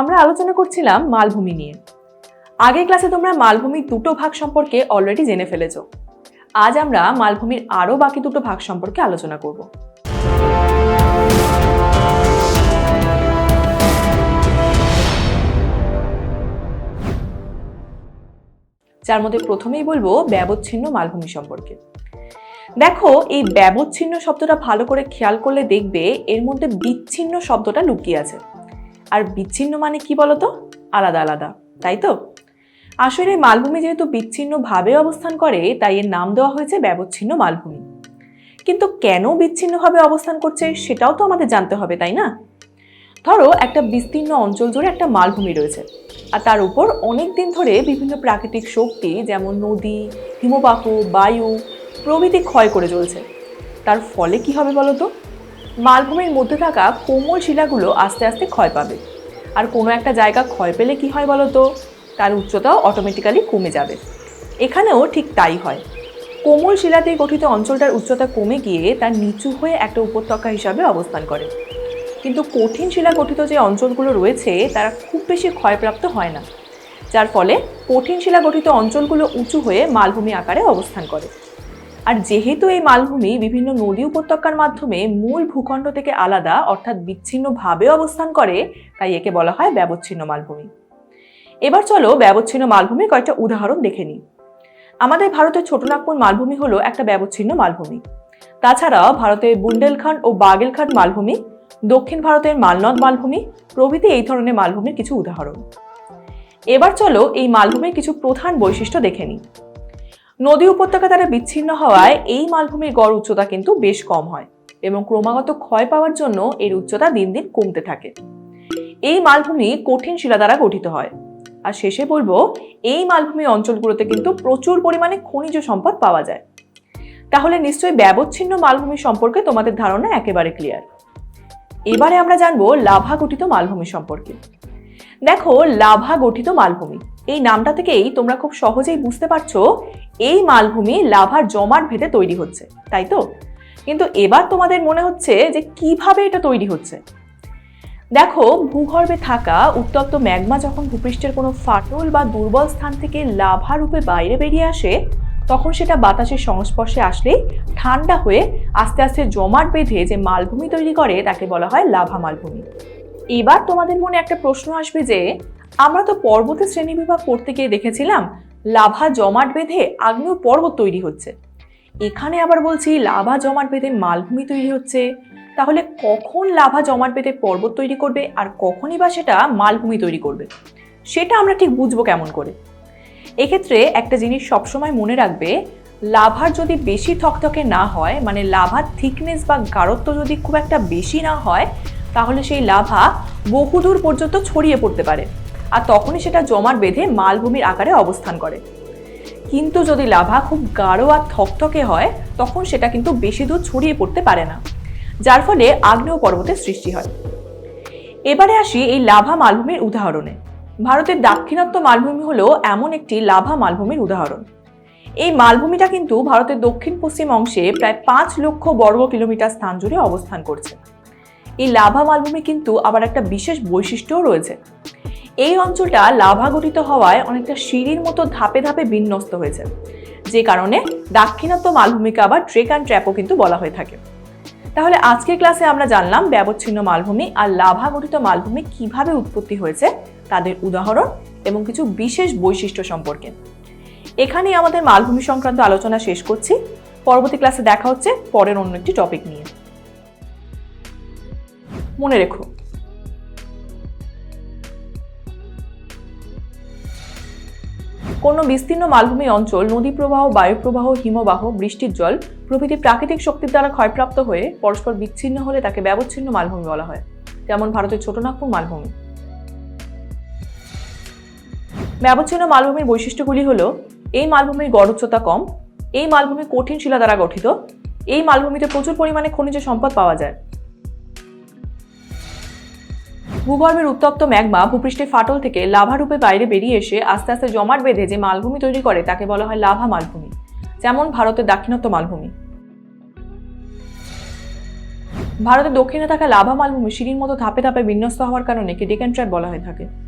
আমরা আলোচনা করছিলাম মালভূমি নিয়ে। আগের ক্লাসে তোমরা মালভূমির দুটো ভাগ সম্পর্কে অলরেডি জেনে ফেলেছ। আজ আমরা মালভূমির আরও বাকি দুটো ভাগ সম্পর্কে আলোচনা করব। যার মধ্যে প্রথমেই বলব ব্যবচ্ছিন্ন মালভূমি সম্পর্কে। দেখো, এই ব্যবচ্ছিন্ন শব্দটা ভালো করে খেয়াল করলে দেখবে এর মধ্যে বিচ্ছিন্ন শব্দটা লুকিয়ে আছে। আর বিচ্ছিন্ন মানে কি বলতো আলাদা আলাদা, তাই তো? আসলে মালভূমি যেহেতু বিচ্ছিন্নভাবে অবস্থান করে, তাই এর নাম দেওয়া হয়েছে ব্যবচ্ছিন্ন মালভূমি। কিন্তু কেন বিচ্ছিন্নভাবে অবস্থান করছে সেটাও তো আমাদের জানতে হবে, তাই না? ধরো একটা বিস্তীর্ণ অঞ্চল জুড়ে একটা মালভূমি রয়েছে, আর তার উপর অনেক দিন ধরে বিভিন্ন প্রাকৃতিক শক্তি, যেমন নদী, হিমবাহ, বায়ু প্রভৃতি ক্ষয় করে চলছে। তার ফলে কি হবে বলো তো? মালভূমির মধ্যে থাকা কোমল শিলাগুলো আস্তে আস্তে ক্ষয় পাবে। আর কোনো একটা জায়গা ক্ষয় পেলে কি হয় বলো তো তার উচ্চতাও অটোমেটিক্যালি কমে যাবে। এখানেও ঠিক তাই হয়। কোমল শিলা দিয়ে গঠিত অঞ্চলটার উচ্চতা কমে গিয়ে তার নিচু হয়ে একটা উপত্যকা হিসাবে অবস্থান করে। কিন্তু কঠিন শিলা গঠিত যে অঞ্চলগুলো রয়েছে, তারা খুব বেশি ক্ষয়প্রাপ্ত হয় না। যার ফলে কঠিন শিলা গঠিত অঞ্চলগুলো উঁচু হয়ে মালভূমি আকারে অবস্থান করে। আর যেহেতু এই মালভূমি বিভিন্ন নদী উপত্যকার মাধ্যমে মূল ভূখণ্ড থেকে আলাদা, অর্থাৎ বিচ্ছিন্নভাবে অবস্থান করে, তাই একে বলা হয় ব্যবচ্ছিন্ন মালভূমি। এবার চলো ব্যবচ্ছিন্ন মালভূমির কয়েকটা উদাহরণ দেখে নিই। আমাদের ভারতের ছোটনাগপুর মালভূমি হলো একটা ব্যবচ্ছিন্ন মালভূমি। তাছাড়া ভারতের বুন্দেলখণ্ড ও বাগেলখণ্ড মালভূমি, দক্ষিণ ভারতের মালনদ মালভূমি, প্রভৃতি এই ধরনের মালভূমির কিছু উদাহরণ। এবার চলো এই মালভূমির কিছু প্রধান বৈশিষ্ট্য দেখে নিই। নদী উপত্যকা দ্বারা বিচ্ছিন্ন হওয়ায় এই মালভূমির গড় উচ্চতা কিন্তু বেশ কম হয় এবং ক্রমাগত ক্ষয় পাওয়ার জন্য এর উচ্চতা দিন দিন কমতে থাকে। এই মালভূমি কঠিন শিলা দ্বারা গঠিত হয়। আর শেষে বলব, এই মালভূমি অঞ্চলগুলোতে কিন্তু প্রচুর পরিমাণে খনিজ সম্পদ পাওয়া যায়। তাহলে নিশ্চয়ই ব্যবচ্ছিন্ন মালভূমি সম্পর্কে তোমাদের ধারণা একেবারে ক্লিয়ার এবারে আমরা জানব লাভা গঠিত মালভূমি সম্পর্কে। দেখো, লাভা গঠিত মালভূমি। এই নামটা থেকেই তোমরা খুব সহজেই বুঝতে পারছ এই মালভূমি লাভার জমাট ভেদে তৈরি হচ্ছে, তাই তো? কিন্তু এবার তোমাদের মনে হচ্ছে যে কীভাবে এটা তৈরি হচ্ছে? দেখো, ভূগর্ভে থাকা উত্তপ্ত ম্যাগমা যখন ভূপৃষ্ঠের কোনো ফাটল বা দুর্বল স্থান থেকে লাভা রূপে বাইরে বেরিয়ে আসে, তখন সেটা বাতাসের সংস্পর্শে আসলেই ঠান্ডা হয়ে আস্তে আস্তে জমাট বেঁধে যে মালভূমি তৈরি করে, তাকে বলা হয় লাভা মালভূমি। এবার তোমাদের মনে একটা প্রশ্ন আসবে যে, আমরা তো পর্বতের শ্রেণীবিভাগ পড়তে গিয়ে দেখেছিলাম লাভা জমাট বেঁধে আগ্নেয় পর্বত তৈরি হচ্ছে। এখানে আবার বলছি লাভা জমাট বেঁধে মালভূমি তৈরি হচ্ছে। তাহলে কখন লাভা জমাট বেঁধে পর্বত তৈরি করবে আর কখনই বা সেটা মালভূমি তৈরি করবে? সেটা আমরা ঠিক বুঝব কেমন করে। এক্ষেত্রে একটা জিনিস সবসময় মনে রাখবে, লাভার যদি বেশি থকথকে না হয় মানে লাভার থিকনেস বা গাঢ়ত্ব যদি খুব একটা বেশি না হয়, তাহলে সেই লাভা বহুদূর পর্যন্ত ছড়িয়ে পড়তে পারে। আর তখনই সেটা জমাট বেঁধে মালভূমির আকারে অবস্থান করে। কিন্তু যদি লাভা খুব গাঢ় আর থকথকে হয়, তখন সেটা কিন্তু বেশি দূর ছড়িয়ে পড়তে পারে না, যার ফলে আগ্নেয় পর্বতের সৃষ্টি হয়। এবারে আসি এই লাভা মালভূমির উদাহরণে। ভারতের দাক্ষিণাত্য মালভূমি হলো এমন একটি লাভা মালভূমির উদাহরণ। এই মালভূমিটা কিন্তু ভারতের দক্ষিণ পশ্চিম অংশে প্রায় পাঁচ লক্ষ বর্গ কিলোমিটার স্থান জুড়ে অবস্থান করছে। এই লাভা মালভূমি কিন্তু আবার একটা বিশেষ বৈশিষ্ট্যও রয়েছে। এই অঞ্চলটা লাভা গঠিত হওয়ায় অনেকটা সিঁড়ির মতো ধাপে ধাপে বিন্যস্ত হয়েছে। যে কারণে দাক্ষিণাত্য মালভূমিকে আবার ট্রেক অ্যান্ড ট্র্যাপও কিন্তু বলা হয়ে থাকে। তাহলে আজকের ক্লাসে আমরা জানলাম ব্যবচ্ছিন্ন মালভূমি আর লাভা গঠিত মালভূমি কীভাবে উৎপত্তি হয়েছে, তাদের উদাহরণ এবং কিছু বিশেষ বৈশিষ্ট্য সম্পর্কে। এখানেই আমাদের মালভূমি সংক্রান্ত আলোচনা শেষ করছি। পরবর্তী ক্লাসে দেখা হচ্ছে পরের অন্য একটি টপিক নিয়ে। মনে রেখো কোনো বিস্তীর্ণ মালভূমি অঞ্চল, নদী প্রবাহ, বায়ু প্রবাহ, হিমবাহ, বৃষ্টির জল প্রভৃতি প্রাকৃতিক শক্তির দ্বারা ক্ষয়প্রাপ্ত হয়ে পরস্পর বিচ্ছিন্ন হলে তাকে ব্যবচ্ছিন্ন মালভূমি বলা হয়। যেমন ভারতের ছোটনাগপুর মালভূমি। ব্যবচ্ছিন্ন মালভূমির বৈশিষ্ট্যগুলি হল, এই মালভূমির গড় উচ্চতা কম, এই মালভূমি কঠিন শিলা দ্বারা গঠিত, এই মালভূমিতে প্রচুর পরিমাণে খনিজ সম্পদ পাওয়া যায়। ভূগর্ভের উত্তপ্ত ম্যাগমা ভূপৃষ্ঠে ফাটল থেকে লাভা রূপে বাইরে বেরিয়ে এসে আস্তে আস্তে জমাট বেঁধে যে মালভূমি তৈরি করে, তাকে বলা হয় লাভা মালভূমি। যেমন ভারতের দাক্ষিণাত্য মালভূমি। ভারতের দক্ষিণে থাকা লাভা মালভূমি সিঁড়ির মতো ধাপে ধাপে বিন্যস্ত হওয়ার কারণে একে ডেকান বলা হয়ে থাকে।